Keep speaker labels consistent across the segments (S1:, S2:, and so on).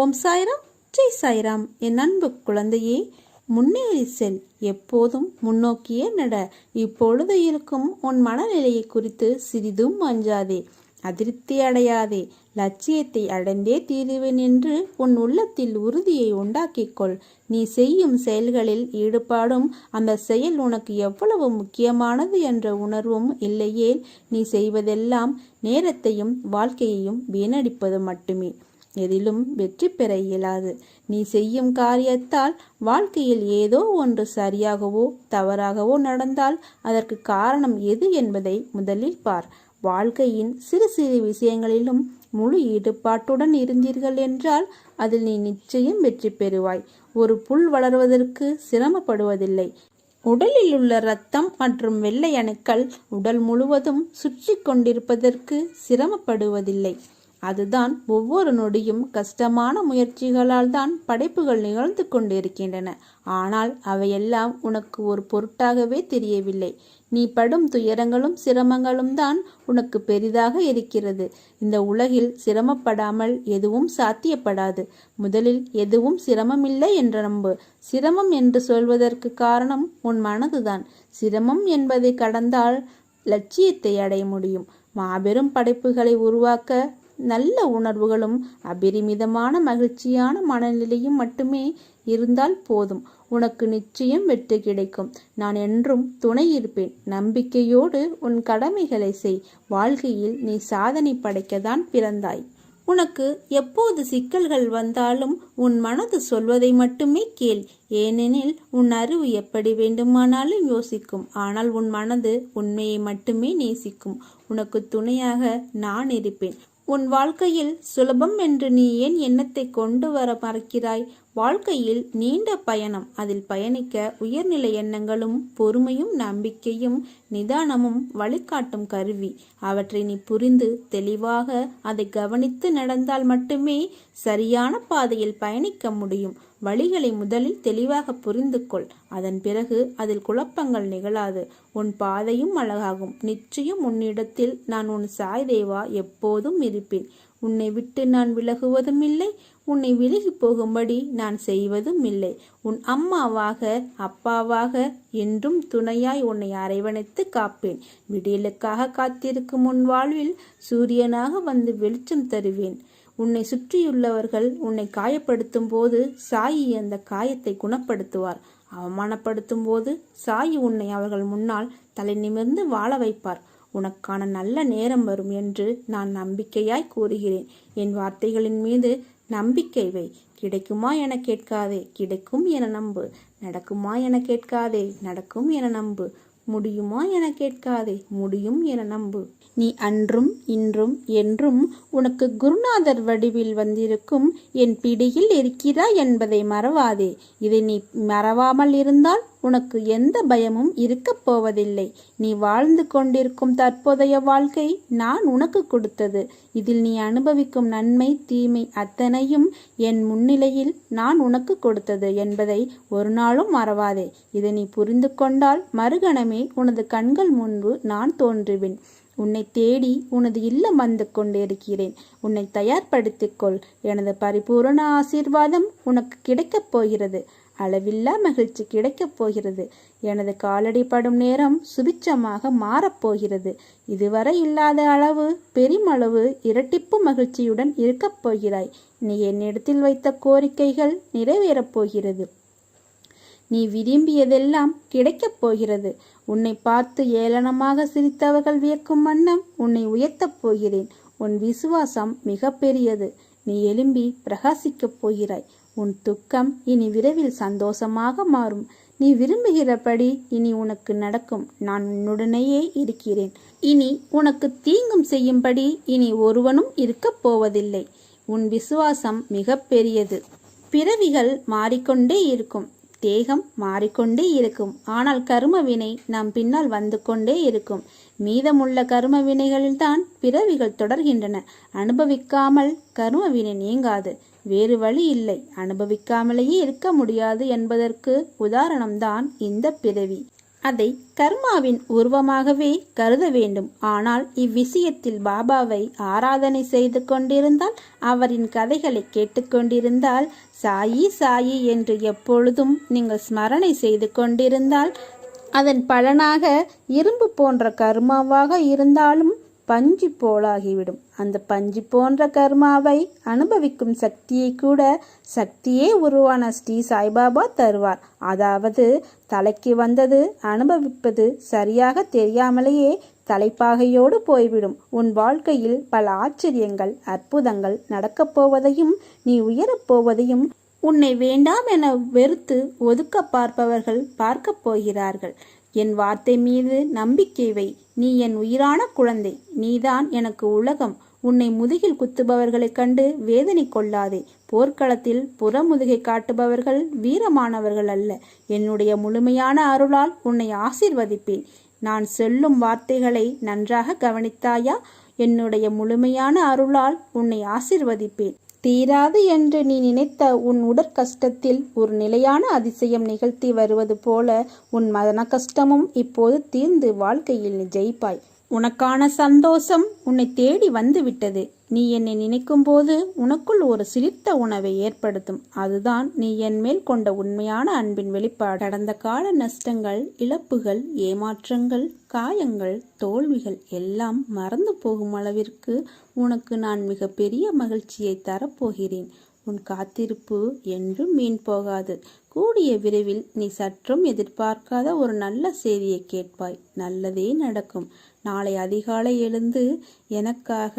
S1: ஓம் சாய்ராம் ஜெய் சாய்ராம். என் அன்பு குழந்தையே முன்னேறி செல். எப்போதும் முன்னோக்கியே நட. இப்பொழுது இருக்கும் உன் மனநிலையை குறித்து சிறிதும் அஞ்சாதே. அதிருப்தி அடையாதே. லட்சியத்தை அடைந்தே தீருவேன் என்று உன் உள்ளத்தில் உறுதியை உண்டாக்கிக்கொள். நீ செய்யும் செயல்களில் ஈடுபாடும் அந்த செயல் உனக்கு எவ்வளவு முக்கியமானது என்ற உணர்வும் இல்லையேல் நீ செய்வதெல்லாம் நேரத்தையும் வாழ்க்கையையும் வீணடிப்பது மட்டுமே. எதிலும் வெற்றி பெற இயலாது. நீ செய்யும் காரியத்தால் வாழ்க்கையில் ஏதோ ஒன்று சரியாகவோ தவறாகவோ நடந்தால் அதற்கு காரணம் எது என்பதை முதலில் பார். வாழ்க்கையின் சிறு சிறு விஷயங்களிலும் முழு ஈடுபாட்டுடன் இருந்தீர்கள் என்றால் அதில் நீ நிச்சயம் வெற்றி பெறுவாய். ஒரு புல் வளர்வதற்கு சிரமப்படுவதில்லை. உடலில் உள்ள இரத்தம் மற்றும் வெள்ளை அணுக்கள் உடல் முழுவதும் சுற்றி கொண்டிருப்பதற்கு சிரமப்படுவதில்லை. அதுதான் ஒவ்வொரு நொடியும் கஷ்டமான முயற்சிகளால் தான் படைப்புகள் நிகழ்ந்து கொண்டிருக்கின்றன. ஆனால் அவையெல்லாம் உனக்கு ஒரு பொருட்டாகவே தெரியவில்லை. நீ படும் துயரங்களும் சிரமங்களும் தான் உனக்கு பெரிதாக இருக்கிறது. இந்த உலகில் சிரமப்படாமல் எதுவும் சாத்தியப்படாது. முதலில் எதுவும் சிரமமில்லை என்று நம்பு. சிரமம் என்று சொல்வதற்கு காரணம் உன் மனதுதான். சிரமம் என்பதை கடந்தால் லட்சியத்தை அடைய முடியும். மாபெரும் படைப்புகளை உருவாக்க நல்ல உணர்வுகளும் அபரிமிதமான மகிழ்ச்சியான மனநிலையும் மட்டுமே இருந்தால் போதும். உனக்கு நிச்சயம் வெற்றி கிடைக்கும். நான் என்றும் துணை இருப்பேன். நம்பிக்கையோடு உன் கடமைகளை செய். வாழ்க்கையில் நீ சாதனை படைக்கத்தான் பிறந்தாய். உனக்கு எப்போது சிக்கல்கள் வந்தாலும் உன் மனது சொல்வதை மட்டுமே கேள். ஏனெனில் உன் அறிவு எப்படி வேண்டுமானாலும் யோசிக்கும். ஆனால் உன் மனது உண்மையை மட்டுமே நேசிக்கும். உனக்கு துணையாக நான் இருப்பேன். உன் வாழ்க்கையில் சுலபம் என்று நீ ஏன் எண்ணத்தை கொண்டு வர மறக்கிறாய்? வாழ்க்கையில் நீண்ட பயணம். அதில் பயணிக்க உயர்நிலை எண்ணங்களும் பொறுமையும் நம்பிக்கையும் நிதானமும் வழிகாட்டும் கருவி. அவற்றை நீ புரிந்து தெளிவாக அதை கவனித்து நடந்தால் மட்டுமே சரியான பாதையில் பயணிக்க முடியும். வழிகளை முதலில் தெளிவாக புரிந்து கொள். அதன் பிறகு அதில் குழப்பங்கள் நிகழாது. உன் பாதையும் அழகாகும். நிச்சயம் உன்னிடத்தில் நான் உன் சாய் தேவா எப்போதும் இருப்பேன். உன்னை விட்டு நான் விலகுவதும் இல்லை. உன்னை விலகி போகும்படி நான் செய்வதும் இல்லை. உன் அம்மாவாக அப்பாவாக என்றும் துணையாய் உன்னை அரவணைத்து காப்பேன். விடியலுக்காக காத்திருக்கும் உன் வாழ்வில் சூரியனாக வந்து வெளிச்சம் தருவேன். உன்னை சுற்றியுள்ளவர்கள் உன்னை காயப்படுத்தும் போது சாயி அந்த காயத்தை குணப்படுத்துவார். அவமானப்படுத்தும் போது சாயி உன்னை அவர்கள் முன்னால் தலை நிமிர்ந்து வாழ வைப்பார். உனக்கான நல்ல நேரம் வரும் என்று நான் நம்பிக்கையாய் கூறுகிறேன். என் வார்த்தைகளின் மீது நம்பிக்கை வை. கிடைக்குமா என கேட்காதே. கிடைக்கும் என நம்பு. நடக்குமா என கேட்காதே. நடக்கும் என நம்பு. முடியுமா என கேட்காதே. முடியும் என நம்பு. நீ அன்றும் இன்றும் என்றும் உனக்கு குருநாதர் வடிவில் வந்திருக்கும் என் பிடியில் இருக்கிறாய் என்பதை மறவாதே. இதை நீ மறவாமல் இருந்தால் உனக்கு எந்த பயமும் இருக்கப் போவதில்லை. நீ வாழ்ந்து கொண்டிருக்கும் தற்போதைய வாழ்க்கை நான் உனக்கு கொடுத்தது. இதில் நீ அனுபவிக்கும் நன்மை தீமை அத்தனையும் என் முன்னிலையில் நான் உனக்கு கொடுத்தது என்பதை ஒரு நாளும் மறவாதே. இதை நீ புரிந்து கொண்டால் மறுகணமே உனது கண்கள் முன்பு நான் தோன்றுவேன். உன்னை தேடி உனது இல்லம் வந்து கொண்டிருக்கிறேன். உன்னை தயார்படுத்திக்கொள் எனது பரிபூரண ஆசீர்வாதம் உனக்கு கிடைக்கப் போகிறது. அளவில்லா மகிழ்ச்சி கிடைக்கப் போகிறது. எனது காலடி படும் நேரம் சுபிச்சமாக மாறப்போகிறது இதுவரை இல்லாத அளவு பெருமளவு இரட்டிப்பு மகிழ்ச்சியுடன் இருக்கப் போகிறாய். நீ என்னிடத்தில் வைத்த கோரிக்கைகள் நிறைவேறப் போகிறது. நீ விரும்பியதெல்லாம் கிடைக்கப் போகிறது. உன்னை பார்த்து ஏளனமாக சிரித்தவர்கள் வியக்கும் வண்ணம் உன்னை உயர்த்தப் போகிறேன். உன் விசுவாசம் மிக பெரியது. நீ எழும்பி பிரகாசிக்கப் போகிறாய். உன் துக்கம் இனி விரைவில் சந்தோஷமாக மாறும். நீ விரும்புகிறபடி இனி உனக்கு நடக்கும். நான் உன்னுடனேயே இருக்கிறேன். இனி உனக்கு தீங்கும் செய்யும்படி இனி ஒருவனும் இருக்கப் போவதில்லை. உன் விசுவாசம் மிக பெரியது பிறவிகள் மாறிக்கொண்டே இருக்கும். தேகம் மாறிக்கொண்டே இருக்கும். ஆனால் கரும வினை நம் பின்னால் வந்து கொண்டே இருக்கும். மீதமுள்ள கரும வினைகளில்தான் பிறவிகள் தொடர்கின்றன. அனுபவிக்காமல் கரும வினை நீங்காது. வேறு வழி இல்லை. அனுபவிக்காமலேயே இருக்க முடியாது என்பதற்கு உதாரணம்தான் இந்த பிறவி. அதை கர்மாவின் உருவமாகவே கருத வேண்டும். ஆனால் இவ்விஷயத்தில் பாபாவை ஆராதனை செய்து கொண்டிருந்தால் அவரின் கதைகளை கேட்டுக்கொண்டிருந்தால் சாயி சாயி என்று எப்பொழுதும் நீங்கள் ஸ்மரணை செய்து கொண்டிருந்தால் அதன் பலனாக இரும்பு போன்ற கர்மாவாக இருந்தாலும் பஞ்சு போலாகிவிடும் அந்த பஞ்சு போன்ற கர்மாவை அனுபவிக்கும் சக்தியை கூட சக்தியே உருவான ஸ்ரீ சாய்பாபா தருவார். அதாவது தலைக்கு வந்தது அனுபவிப்பது சரியாக தெரியாமலேயே தலைப்பாகையோடு போய்விடும். உன் வாழ்க்கையில் பல ஆச்சரியங்கள் அற்புதங்கள் நடக்கப் போவதையும் நீ உயரப் போவதையும் உன்னை வேண்டாம் என வெறுத்து ஒதுக்க பார்ப்பவர்கள் பார்க்கப் போகிறார்கள். என் வார்த்தை மீது நம்பிக்கை வை. நீ என் உயிரான குழந்தை. நீதான் எனக்கு உலகம். உன்னை முதுகில் குத்துபவர்களைக் கண்டு வேதனை கொள்ளாதே. போர்க்களத்தில் புறமுதுகை காட்டுபவர்கள் வீரமானவர்கள் அல்ல. என்னுடைய முழுமையான அருளால் உன்னை ஆசிர்வதிப்பேன். நான் சொல்லும் வார்த்தைகளை நன்றாக கவனித்தாயா? என்னுடைய முழுமையான அருளால் உன்னை ஆசிர்வதிப்பேன். தீராது என்று நீ நினைத்த உன் உடற்கஷ்டத்தில் ஒரு நிலையான அதிசயம் நிகழ்த்தி வருவது போல உன் மன கஷ்டமும் இப்போது தீர்ந்து வாழ்க்கையில் நீ ஜெயிப்பாய். உனக்கான சந்தோஷம் உன்னை தேடி வந்து விட்டது நீ என்னை நினைக்கும் போது உனக்குள் ஒரு சிரித்த உணவை ஏற்படுத்தும். அதுதான் நீ என் மேல் கொண்ட உண்மையான அன்பின் வெளிப்பாடு. கடந்த கால நஷ்டங்கள் இழப்புகள் ஏமாற்றங்கள் காயங்கள் தோல்விகள் எல்லாம் மறந்து போகும் அளவிற்கு உனக்கு நான் மிக பெரிய மகிழ்ச்சியை தரப்போகிறேன். உன் காத்திருப்பு என்றும் மீன் போகாது. கூடிய விரைவில் நீ சற்றும் எதிர்பார்க்காத ஒரு நல்ல செய்தியை கேட்பாய். நல்லதே நடக்கும். நாளை அதிகாலை எழுந்து எனக்காக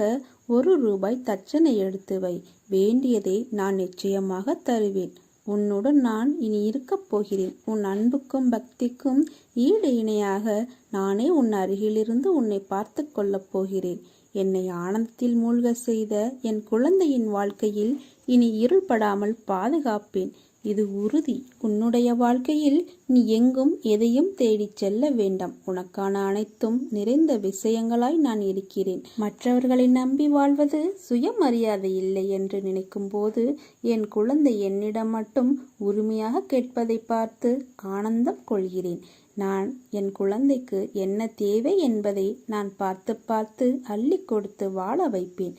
S1: ஒரு ரூபாய் தச்சனை எடுத்து வை. வேண்டியதை நான் நிச்சயமாக தருவேன். உன்னுடன் நான் இனி இருக்கப் போகிறேன். உன் அன்புக்கும் பக்திக்கும் ஈடு இணையாக நானே உன் அருகிலிருந்து உன்னை பார்த்து கொள்ளப் போகிறேன். என்னை ஆனந்தத்தில் மூழ்க செய்த என் குழந்தையின் வாழ்க்கையில் இனி இருள்படாமல் பாதுகாப்பேன். இது உறுதி. உன்னுடைய வாழ்க்கையில் நீ எங்கும் எதையும் தேடிச் செல்ல வேண்டாம். உனக்கான அனைத்தும் நிறைந்த விஷயங்களாய் நான் இருக்கிறேன். மற்றவர்களை நம்பி வாழ்வது சுயமரியாதை இல்லை என்று நினைக்கும் போது என் குழந்தை என்னிடம் மட்டும் உரிமையாக கேட்பதை பார்த்து ஆனந்தம் கொள்கிறேன். நான் என் குழந்தைக்கு என்ன தேவை என்பதை நான் பார்த்து பார்த்து அள்ளி கொடுத்து வாழ வைப்பேன்.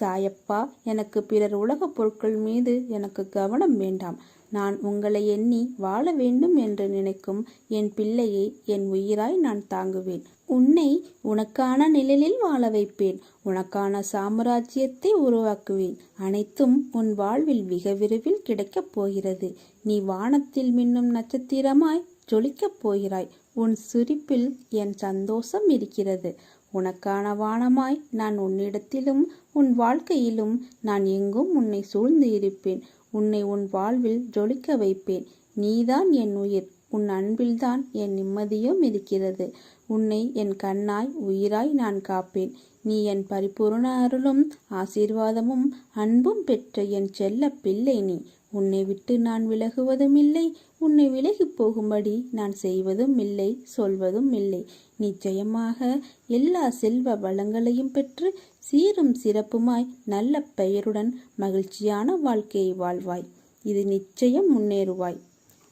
S1: சாயப்பா எனக்கு பிறர் உலகப் பொருட்கள் மீது எனக்கு கவனம் வேண்டாம். நான் உங்களை எண்ணி வாழ வேண்டும் என்று நினைக்கும் என் பிள்ளையை என் உயிராய் நான் தாங்குவேன். உன்னை உனக்கான நிழலில் வாழ வைப்பேன். உனக்கான சாம்ராஜ்யத்தை உருவாக்குவேன். அனைத்தும் உன் வாழ்வில் மிக விரைவில் கிடைக்கப் போகிறது. நீ வானத்தில் மின்னும் நட்சத்திரமாய் ஜொலிக்கப் போகிறாய். உன் சிரிப்பில் என் சந்தோஷம் இருக்கிறது. உனக்கான வானமாய் நான் உன்னிடத்திலும் உன் வாழ்க்கையிலும் நான் எங்கும் உன்னை சூழ்ந்து இருப்பேன். உன்னை உன் வாழ்வில் ஜொலிக்க வைப்பேன். நீதான் என் உயிர். உன் அன்பில்தான் என் நிம்மதியும் இருக்கிறது. உன்னை என் கண்ணாய் உயிராய் நான் காப்பேன். நீ என் பரிபூர்ண அருளும் ஆசீர்வாதமும் அன்பும் பெற்ற என் செல்ல பிள்ளை நீ. உன்னை விட்டு நான் விலகுவதும் இல்லை. உன்னை விலகி போகும்படி நான் செய்வதும் இல்லை சொல்வதும் இல்லை. நிச்சயமாக எல்லா செல்வ வளங்களையும் பெற்று சீரும் சிறப்புமாய் நல்ல பெயருடன் மகிழ்ச்சியான வாழ்க்கையை வாழ்வாய். இது நிச்சயம் முன்னேறுவாய்.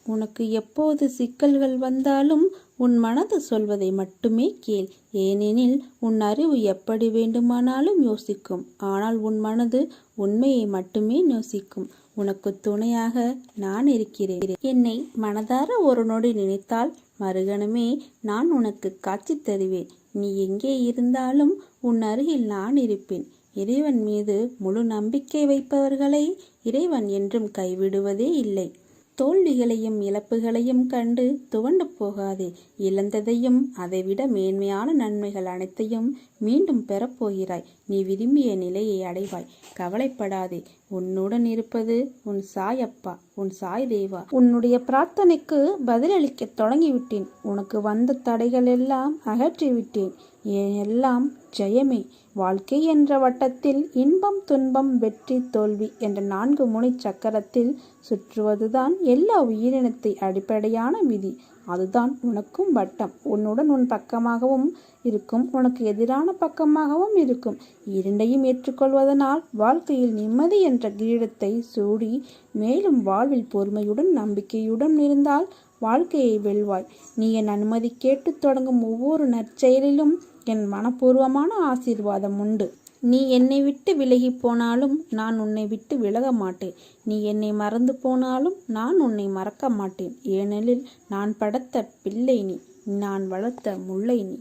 S1: உனக்கு எப்போது சிக்கல்கள் வந்தாலும் உன் மனது சொல்வதை மட்டுமே கேள். ஏனெனில் உன் அறிவு எப்படி வேண்டுமானாலும் யோசிக்கும். ஆனால் உன் மனது உண்மையை மட்டுமே யோசிக்கும். உனக்கு துணையாக நான் இருக்கிறேன். என்னை மனதார ஒரு நொடி நினைத்தால் மறுகணமே நான் உனக்கு காட்சி தருவேன். நீ எங்கே இருந்தாலும் உன் அருகில் நான் இருப்பேன். இறைவன் மீது முழு நம்பிக்கை வைப்பவர்களை இறைவன் என்றும் கைவிடுவதே இல்லை. தோல்விகளையும் இழப்புகளையும் கண்டு துவண்டு போகாதே. இழந்ததையும் அதைவிட மேன்மையான நன்மைகள் அனைத்தையும் மீண்டும் பெறப்போகிறாய். நீ விரும்பிய நிலையை அடைவாய். கவலைப்படாதே. உன்னுடன் இருப்பது உன் சாயப்பா உன் சாய் தேவா உன்னுடைய பிரார்த்தனைக்கு பதிலளிக்க தொடங்கிவிட்டேன். உனக்கு வந்த தடைகள் எல்லாம் அகற்றிவிட்டேன். எல்லாம் ஜெயமே வாழ்க்கை என்ற வட்டத்தில் இன்பம் துன்பம் வெற்றி தோல்வி என்ற நான்கு முனை சக்கரத்தில் சுற்றுவதுதான் எல்லா உயிரினத்தை அடிப்படையான விதி. அதுதான் உனக்கும் வட்டம். உன்னுடன் உன் பக்கமாகவும் இருக்கும் உனக்கு எதிரான பக்கமாகவும் இருக்கும். இரண்டையும் ஏற்றுக்கொள்வதனால் வாழ்க்கையில் நிம்மதி என்ற கிரீடத்தை சூடி மேலும் வாழ்வில் பொறுமையுடன் நம்பிக்கையுடன் இருந்தால் வாழ்க்கையை வெல்வாய். நீ என் அனுமதி கேட்டு தொடங்கும் ஒவ்வொரு நற்செயலிலும் என் மனப்பூர்வமான ஆசீர்வாதம் உண்டு. நீ என்னை விட்டு விலகி போனாலும் நான் உன்னை விட்டு விலக மாட்டேன். நீ என்னை மறந்து போனாலும் நான் உன்னை மறக்க மாட்டேன். ஏனெனில் நான் படைத்த பிள்ளை நீ. நான் வளர்த்த முல்லை நீ.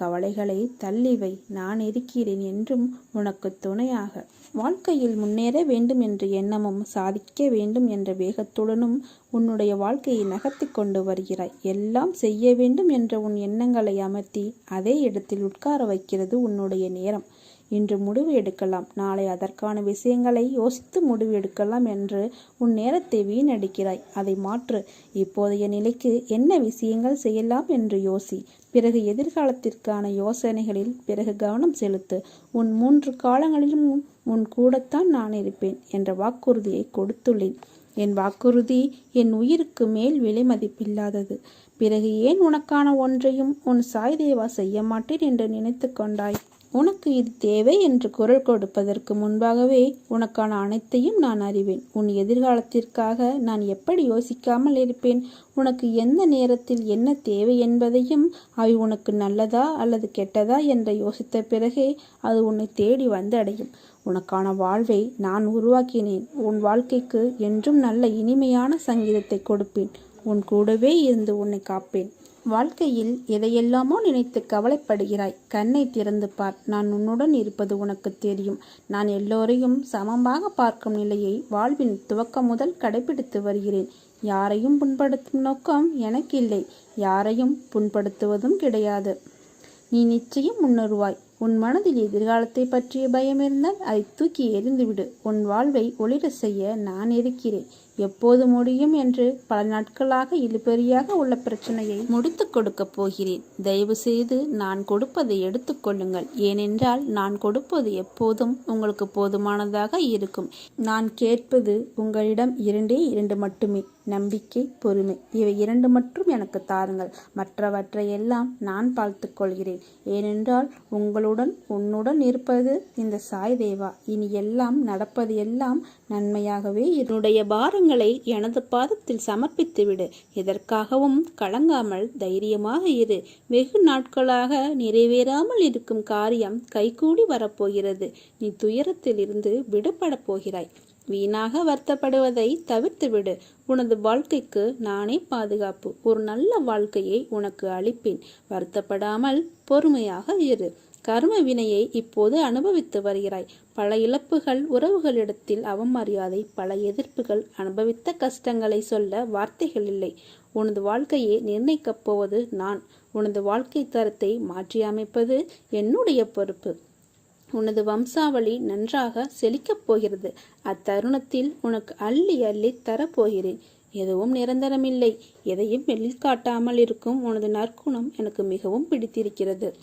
S1: கவலைகளை தள்ளி வை நான் இருக்கிறேன் என்றும் உனக்கு துணையாக வாழ்க்கையில் முன்னேற வேண்டும் என்ற எண்ணமும் சாதிக்க வேண்டும் என்ற வேகத்துடனும் உன்னுடைய வாழ்க்கையை நகர்த்தி கொண்டு வருகிறாய். எல்லாம் செய்ய வேண்டும் என்ற உன் எண்ணங்களை அமர்த்தி அதே இடத்தில் உட்கார வைக்கிறது உன்னுடைய நேரம். இன்று முடிவு எடுக்கலாம். நாளை அதற்கான விஷயங்களை யோசித்து முடிவு எடுக்கலாம் என்று உன் நேரத்தை வீணடிக்கிறாய். அதை மாற்று. இப்போதைய நிலைக்கு என்ன விஷயங்கள் செய்யலாம் என்று யோசி. பிறகு எதிர்காலத்திற்கான யோசனைகளில் பிறகு கவனம் செலுத்து உன் மூன்று காலங்களிலும் உன் கூடத்தான் நான் இருப்பேன் என்ற வாக்குறுதியை கொடுத்துள்ளேன். என் வாக்குறுதி என் உயிருக்கு மேல் விலை மதிப்பில்லாதது. பிறகு ஏன் உனக்கான ஒன்றையும் உன் சாய் தேவா செய்ய மாட்டேன் என்று நினைத்து கொண்டாய்? உனக்கு இது தேவை என்று குரல் கொடுப்பதற்கு முன்பாகவே உனக்கான அனைத்தையும் நான் அறிவேன். உன் எதிர்காலத்திற்காக நான் எப்படி யோசிக்காமல் இருப்பேன்? உனக்கு எந்த நேரத்தில் என்ன தேவை என்பதையும் அவை உனக்கு நல்லதா அல்லது கெட்டதா என்று யோசித்த பிறகே அது உன்னை தேடி வந்து அடையும் உனக்கான வாழ்வை நான் உருவாக்கினேன். உன் வாழ்க்கைக்கு என்றும் நல்ல இனிமையான சங்கீதத்தை கொடுப்பேன். உன் கூடவே இருந்து உன்னை காப்பேன். வாழ்க்கையில் எதையெல்லாமோ நினைத்து கவலைப்படுகிறாய். கண்ணை திறந்து பார். நான் உன்னுடன் இருப்பது உனக்கு தெரியும். நான் எல்லோரையும் சமமாக பார்க்கும் நிலையை வாழ்வின் துவக்கம் முதல் கடைபிடித்து வருகிறேன். யாரையும் புண்படுத்தும் நோக்கம் எனக்கு இல்லை யாரையும் புண்படுத்துவதும் கிடையாது. நீ நிச்சயம் முன்னேறுவாய். உன் மனதில் எதிர்காலத்தை பற்றிய பயம் இருந்தால் அதை தூக்கி எறிந்துவிடு. உன் வாழ்வை ஒளிர செய்ய நான் இருக்கிறேன். எப்போது முடியும் என்று பல நாட்களாக இழுபறியாக உள்ள பிரச்சனையை முடித்து கொடுக்க போகிறேன். தயவு செய்து நான் கொடுப்பதை எடுத்துக்கொள்ளுங்கள் ஏனென்றால் நான் கொடுப்பது எப்போதும் உங்களுக்கு போதுமானதாக இருக்கும். நான் கேட்பது உங்களிடம் இரண்டே இரண்டு மட்டுமே. நம்பிக்கை பொறுமை. இவை இரண்டு மட்டும் எனக்கு தாருங்கள். மற்றவற்றை எல்லாம் நான் பார்த்து கொள்கிறேன். ஏனென்றால் உங்களுடன் உன்னுடன் இருப்பது இந்த சாய் தேவா. இனி எல்லாம் நடப்பது எல்லாம் நன்மையாகவே என்னுடைய பாரங்களை எனது பாதத்தில் சமர்ப்பித்துவிடு. எதற்காகவும் கலங்காமல் தைரியமாக இரு. வெகு நாட்களாக நிறைவேறாமல் இருக்கும் காரியம் கைகூடி வரப்போகிறது. நீ துயரத்தில் இருந்து விடுபடப் போகிறாய். வீணாக வருத்தப்படுவதை தவிர்த்துவிடு. உனது வாழ்க்கைக்கு நானே பாதுகாப்பு. ஒரு நல்ல வாழ்க்கையை உனக்கு அளிப்பேன். வருத்தப்படாமல் பொறுமையாக இரு. கர்ம வினையை இப்போது அனுபவித்து வருகிறாய். பல இழப்புகள் உறவுகளிடத்தில் அவமரியாதை பல எதிர்ப்புகள் அனுபவித்த கஷ்டங்களை சொல்ல வார்த்தைகள் இல்லை. உனது வாழ்க்கையை நிர்ணயிக்கப் போவது நான். உனது வாழ்க்கை தரத்தை மாற்றி அமைப்பது என்னுடைய பொறுப்பு. உனது வம்சாவளி நன்றாக செழிக்கப் போகிறது. அத்தருணத்தில் உனக்கு அள்ளி அள்ளி தரப்போகிறேன். எதுவும் நிரந்தரமில்லை. எதையும் வெளியில் காட்டாமல் இருக்கும் உனது நற்குணம் எனக்கு மிகவும் பிடித்திருக்கிறது.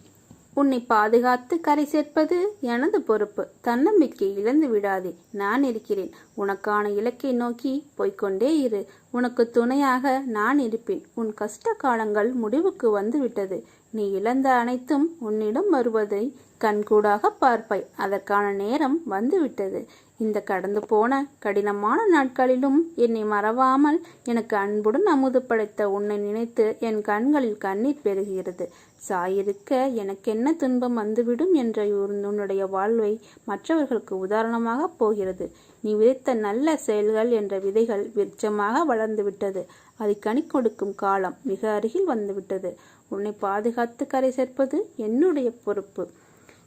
S1: உன்னை பாதுகாத்து கரை சேர்ப்பது எனது பொறுப்பு. தன்னம்பிக்கை இழந்து விடாதே. நான் இருக்கிறேன். உனக்கான இலக்கை நோக்கி போய்க்கொண்டே இரு. உனக்கு துணையாக நான் இருப்பேன். உன் கஷ்ட காலங்கள் முடிவுக்கு வந்துவிட்டது. நீ இழந்த அனைத்தும் உன்னிடம் வருவதை கண்கூடாக பார்ப்பாய். அதற்கான நேரம் வந்துவிட்டது. இந்த கடந்து போன கடினமான நாட்களிலும் என்னை மறவாமல் எனக்கு அன்புடன் அமுது படைத்த உன்னை நினைத்து என் கண்களில் கண்ணீர் பெருகிறது. சாயிருக்க எனக்கென்ன துன்பம் வந்துவிடும் என்ற உன்னுடைய வாழ்வை மற்றவர்களுக்கு உதாரணமாக போகிறது. நீ விதைத்த நல்ல செயல்கள் என்ற விதைகள் விருட்சமாக வளர்ந்துவிட்டது. அதை கனி கொடுக்கும் காலம் மிக அருகில் வந்துவிட்டது. உன்னை பாதுகாத்து கரை சேர்ப்பது என்னுடைய பொறுப்பு.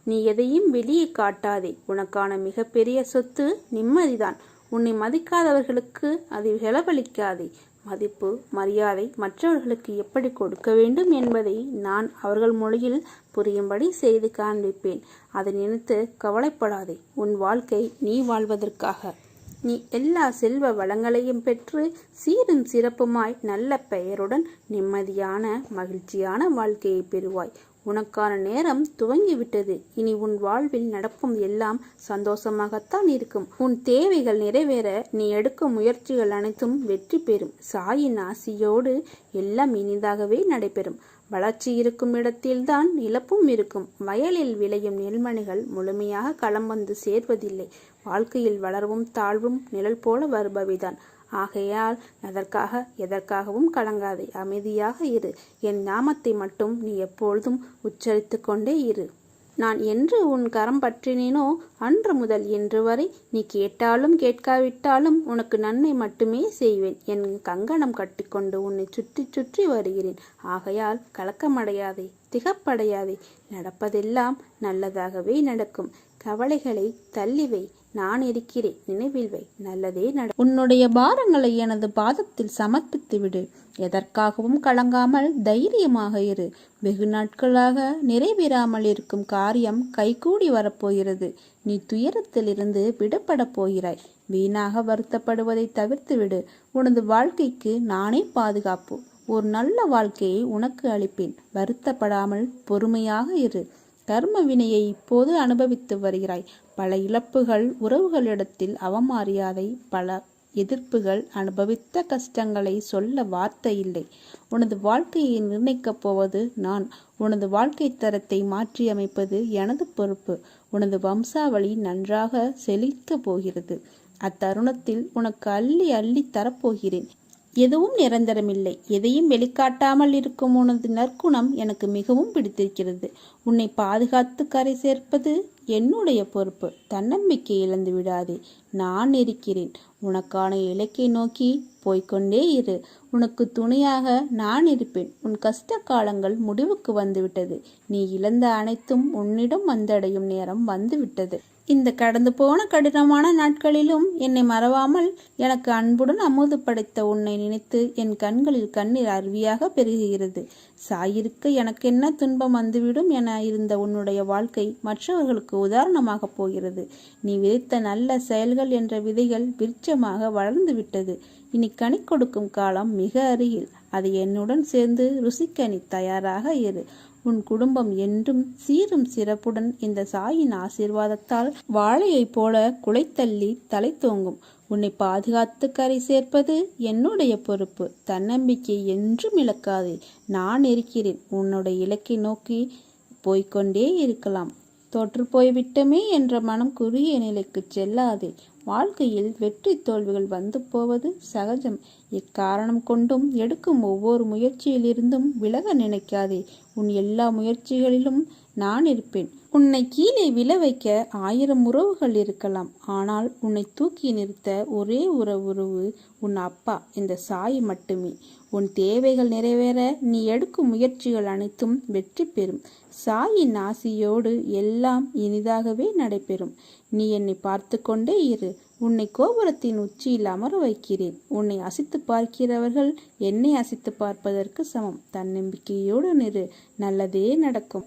S1: நீ எதையும் வெளியே காட்டாதே. உனக்கான மிகப்பெரிய சொத்து நிம்மதிதான். உன்னை மதிக்காதவர்களுக்கு அதை செலவழிக்காதே. மதிப்பு மரியாதை மற்றவர்களுக்கு எப்படி கொடுக்க வேண்டும் என்பதை நான் அவர்கள் மொழியில் புரியும்படி செய்து காண்பிப்பேன். அதை நினைத்து கவலைப்படாதே. உன் வாழ்க்கை நீ வாழ்வதற்காக. நீ எல்லா செல்வ வளங்களையும் பெற்று சீரும் சிறப்புமாய் நல்ல பெயருடன் நிம்மதியான மகிழ்ச்சியான வாழ்க்கையை பெறுவாய். உனக்கான நேரம் துவங்கிவிட்டது. இனி உன் வாழ்வில் நடக்கும் எல்லாம் சந்தோஷமாகத்தான் இருக்கும். உன் தேவைகள் நிறைவேற நீ எடுக்கும் முயற்சிகள் அனைத்தும் வெற்றி பெறும். சாயின் ஆசியோடு எல்லாம் இனிதாகவே நடைபெறும். வளர்ச்சி இருக்கும் இடத்தில்தான் இழப்பும் இருக்கும். வயலில் விளையும் நெல்மணிகள் முழுமையாக களம் வந்து சேர்வதில்லை. வாழ்க்கையில் வளர்வும் தாழ்வும் நிழல் போல வருபவைதான். ஆகையால் அதற்காக எதற்காகவும் கலங்காதே அமைதியாக இரு. என் நாமத்தை மட்டும் நீ எப்பொழுதும் உச்சரித்து கொண்டே இரு. நான் என்று உன் கரம் பற்றினேனோ அன்று முதல் இன்று வரை நீ கேட்டாலும் கேட்காவிட்டாலும் உனக்கு நன்மை மட்டுமே செய்வேன். என் கங்கணம் கட்டிக்கொண்டு உன்னை சுற்றி சுற்றி வருகிறேன். ஆகையால் கலக்கமடையாதே திகப்படையாதே. நடப்பதெல்லாம் நல்லதாகவே நடக்கும். கவலைகளை தள்ளிவை. நான் இருக்கிறேன். நினைவில் வை. நல்லதே நட உன்னுடைய பாரங்களை எனது பாதத்தில் சமர்ப்பித்து விடு. எதற்காகவும் கலங்காமல் தைரியமாக இரு. வெகு நாட்களாக நிறைவேறாமல் இருக்கும் காரியம் கைகூடி வரப்போகிறது. நீ துயரத்திலிருந்து விடுபடப் போகிறாய். வீணாக வருத்தப்படுவதை தவிர்த்து விடு. உனது வாழ்க்கைக்கு நானே பாதுகாப்பு. ஒரு நல்ல வாழ்க்கையை உனக்கு அளிப்பேன். வருத்தப்படாமல் பொறுமையாக இரு. கர்ம வினையை இப்போது அனுபவித்து வருகிறாய். பல இழப்புகள் உறவுகளிடத்தில் அவமரியாதை பல எதிர்ப்புகள் அனுபவித்த கஷ்டங்களை சொல்ல வார்த்தை இல்லை. உனது வாழ்க்கையை நிர்ணயிக்கப் போவது நான். உனது வாழ்க்கை தரத்தை மாற்றியமைப்பது எனது பொறுப்பு. உனது வம்சாவளி நன்றாக செழிக்கப் போகிறது. அத்தருணத்தில் உனக்கு அள்ளி அள்ளி தரப்போகிறேன். எதுவும் நிரந்தரமில்லை. எதையும் வெளிக்காட்டாமல் இருக்கும் உனது நற்குணம் எனக்கு மிகவும் பிடித்திருக்கிறது. உன்னை பாதுகாத்து கரை சேர்ப்பது என்னுடைய பொறுப்பு. தன்னம்பிக்கை இழந்து விடாதே. நான் இருக்கிறேன். உனக்கான இலக்கை நோக்கி போய்க்கொண்டே இரு. உனக்கு துணையாக நான் இருப்பேன். உன் கஷ்ட காலங்கள் முடிவுக்கு வந்துவிட்டது. நீ இழந்த அனைத்தும் உன்னிடம் வந்தடையும் நேரம் வந்துவிட்டது. இந்த கடந்து போன கடினமான நாட்களிலும் என்னை மறவாமல் எனக்கு அன்புடன் அமுது படைத்த உன்னை நினைத்து என் கண்களில் கண்ணீர் அருவியாக பெருகுகிறது. சாயிருக்க எனக்கு என்ன துன்பம் வந்துவிடும் என இருந்த உன்னுடைய வாழ்க்கை மற்றவர்களுக்கு உதாரணமாக போகிறது. நீ விதைத்த நல்ல செயல்கள் என்ற விதைகள் விருட்சமாக வளர்ந்து விட்டது. இனி கனி கொடுக்கும் காலம் மிக அருகில். அது என்னுடன் சேர்ந்து ருசிக்க நீ தயாராக இரு. உன் குடும்பம் என்றும் சீரும் சிறப்புடன் இந்த சாயின் ஆசீர்வாதத்தால் வாழையைப் போல குலைத்தள்ளி தலை தோங்கும். உன்னை பாதுகாத்து கரை சேர்ப்பது என்னுடைய பொறுப்பு. தன்னம்பிக்கை என்றும் இழக்காதே. நான் இருக்கிறேன். உன்னுடைய இலக்கை நோக்கி போய்கொண்டே இருக்கலாம். தோற்று போய்விட்டமே என்ற மனம் குறுகிய நிலைக்கு செல்லாதே. வாழ்க்கையில் வெற்றி தோல்விகள் வந்து போவது சகஜம். இக்காரணம் கொண்டும் எடுக்கும் ஒவ்வொரு முயற்சியிலிருந்தும் விலக நினைக்காதே. உன் எல்லா முயற்சிகளிலும் நான் இருப்பேன். உன்னை கீழே விழ வைக்க ஆயிரம் உறவுகள் இருக்கலாம். ஆனால் உன்னை தூக்கி நிறுத்த ஒரே உறவு உன் அப்பா இந்த சாய் மட்டுமே. உன் தேவைகள் நிறைவேற நீ எடுக்கும் முயற்சிகள் அனைத்தும் வெற்றி பெறும். சாயின் ஆசியோடு எல்லாம் இனிதாகவே நடைபெறும். நீ என்னை பார்த்து கொண்டே இரு. உன்னை கோபுரத்தின் உச்சியில் அமர வைக்கிறேன். உன்னை அசித்து பார்க்கிறவர்கள் என்னை அசித்து பார்ப்பதற்கு சமம். தன்னம்பிக்கையோடு நிறு. நல்லதே நடக்கும்.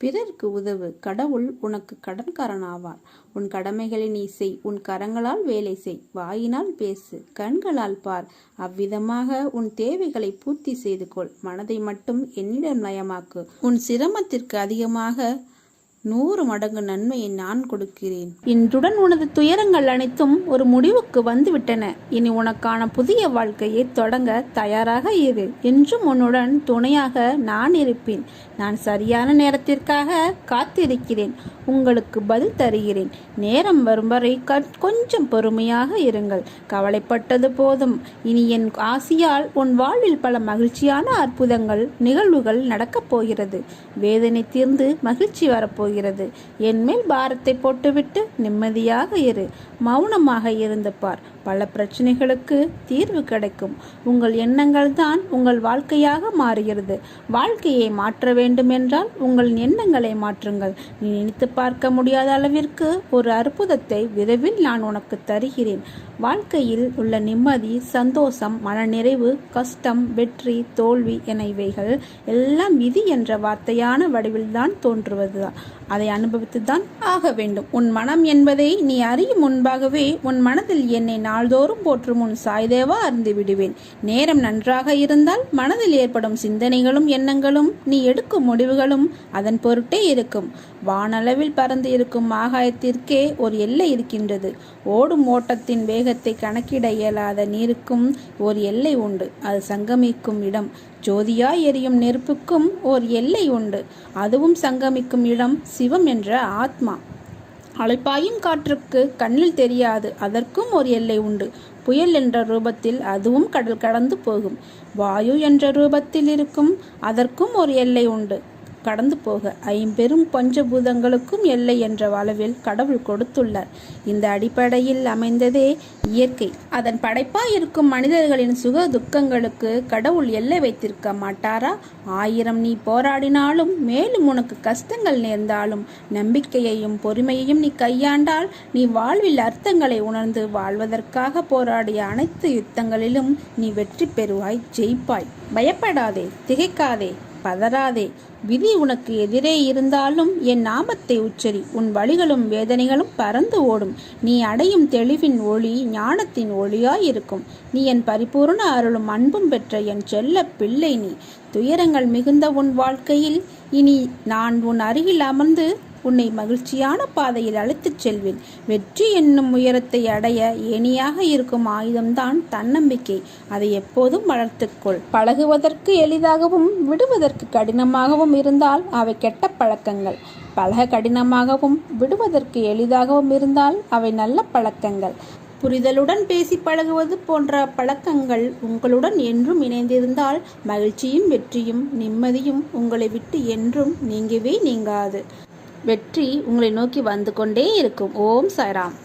S1: பிறருக்கு உதவு. கடவுள் உனக்கு கடன்காரனாவார். உன் கடமைகளை நீ செய். உன் கரங்களால் வேலை செய். வாயினால் பேசு. கண்களால் பார். அவ்விதமாக உன் தேவைகளை பூர்த்தி செய்து கொள் மனதை மட்டும் என்னிடம் நயமாக்கு. உன் சிரமத்திற்கு அதிகமாக நூறு மடங்கு நன்மையை நான் கொடுக்கிறேன். இன்றுடன் உனது துயரங்கள் அனைத்தும் ஒரு முடிவுக்கு வந்துவிட்டன. இனி உனக்கான புதிய வாழ்க்கையை தொடங்க தயாராக இரு. என்றும் உன்னுடன் துணையாக நான் இருப்பேன். நான் சரியான நேரத்திற்காக காத்திருக்கிறேன். உங்களுக்கு பதில் தருகிறேன். நேரம் வரும் வரை கொஞ்சம் பொறுமையாக இருங்கள். கவலைப்பட்டது போதும். இனி என் ஆசியால் உன் வாழ்வில் பல மகிழ்ச்சியான அற்புதங்கள் நிகழ்வுகள் நடக்கப் போகிறது. வேதனை தீர்ந்து மகிழ்ச்சி வரப்போகிறது. என்மேல் பாரத்தை போட்டுவிட்டு நிம்மதியாக இரு. மௌனமாக இருந்து பார் பல பிரச்சனைகளுக்கு தீர்வு கிடைக்கும். உங்கள் எண்ணங்கள் தான் உங்கள் வாழ்க்கையாக மாறுகிறது. வாழ்க்கையை மாற்ற வேண்டும் என்றால் உங்கள் எண்ணங்களை மாற்றுங்கள். நீ நினைத்து பார்க்க முடியாத அளவிற்கு ஒரு அற்புதத்தை விரைவில் நான் உனக்கு தருகிறேன். வாழ்க்கையில் உள்ள நிம்மதி சந்தோஷம் மனநிறைவு கஷ்டம் வெற்றி தோல்வி என இவைகள் எல்லாம் விதி என்ற வார்த்தையான வடிவில்தான் தோன்றுவது. அதை அனுபவித்துத்தான் ஆக வேண்டும். உன் மனம் என்பதை நீ அறியும் முன்பாகவே உன் மனதில் என்னை நாள்தோறும் போற்றும் உன் சாய்தேவா அறிந்து விடுவேன். நேரம் நன்றாக இருந்தால் மனதில் ஏற்படும் சிந்தனைகளும் எண்ணங்களும் நீ எடுக்கும் முடிவுகளும் அதன் பொருட்டே இருக்கும். வானளவில் பறந்து இருக்கும் ஆகாயத்திற்கே ஒரு எல்லை இருக்கின்றது. ஓடும் ஓட்டத்தின் வேகத்தை கணக்கிட இயலாத நீருக்கும் ஒரு எல்லை உண்டு. அது சங்கமிக்கும் இடம். ஜோதியாய் எரியும் நெருப்புக்கும் ஓர் எல்லை உண்டு. அதுவும் சங்கமிக்கும் இடம் சிவம் என்ற ஆத்மா. அலைப்பாயும் காற்றுக்கு கண்ணில் தெரியாது. அதற்கும் ஒரு எல்லை உண்டு. புயல் என்ற ரூபத்தில் அதுவும் கடல் கடந்து போகும். வாயு என்ற ரூபத்தில் இருக்கும். அதற்கும் ஒரு எல்லை உண்டு. கடந்து போக ஐம்பெரும் பஞ்சபூதங்களுக்கும் எல்லை என்ற அளவில் கடவுள் கொடுத்துள்ளார். இந்த அடிப்படையில் அமைந்ததே இயற்கை. அதன் படைப்பாய் இருக்கும் மனிதர்களின் சுக துக்கங்களுக்கு கடவுள் எல்லை வைத்திருக்க மாட்டாரா? ஆயிரம் நீ போராடினாலும் மேலும் உனக்கு கஷ்டங்கள் நேர்ந்தாலும் நம்பிக்கையையும் பொறுமையையும் நீ கையாண்டால் நீ வாழ்வில் அர்த்தங்களை உணர்ந்து வாழ்வதற்காக போராடிய அனைத்து யுத்தங்களிலும் நீ வெற்றி பெறுவாய் ஜெயிப்பாய். பயப்படாதே திகைக்காதே. பதறாதே. விதி உனக்கு எதிரே இருந்தாலும் என் நாமத்தை உச்சரி. உன் வழிகளும் வேதனைகளும் பறந்து ஓடும். நீ அடையும் தெளிவின் ஒளி ஞானத்தின் ஒளியாயிருக்கும். நீ என் பரிபூர்ண அருளும் அன்பும் பெற்ற என் செல்ல பிள்ளை நீ. துயரங்கள் மிகுந்த உன் வாழ்க்கையில் இனி நான் உன் அருகில் அமர்ந்து உன்னை மகிழ்ச்சியான பாதையில் அழைத்துச் செல்வேன். வெற்றி என்னும் உயரத்தை அடைய ஏணியாக இருக்கும் ஆயுதம்தான் தன்னம்பிக்கை. அதை எப்போதும் வளர்த்துக்கொள் பழகுவதற்கு எளிதாகவும் விடுவதற்கு கடினமாகவும் இருந்தால் அவை கெட்ட பழக்கங்கள். பழக கடினமாகவும் விடுவதற்கு எளிதாகவும் இருந்தால் அவை நல்ல பழக்கங்கள். புரிதலுடன் பேசி பழகுவது போன்ற பழக்கங்கள் உங்களுடன் என்றும் இணைந்திருந்தால் மகிழ்ச்சியும் வெற்றியும் நிம்மதியும் உங்களை விட்டு என்றும் நீங்கவே நீங்காது. வெற்றி உங்களை நோக்கி வந்து கொண்டே இருக்கும். ஓம் சாய்ராம்.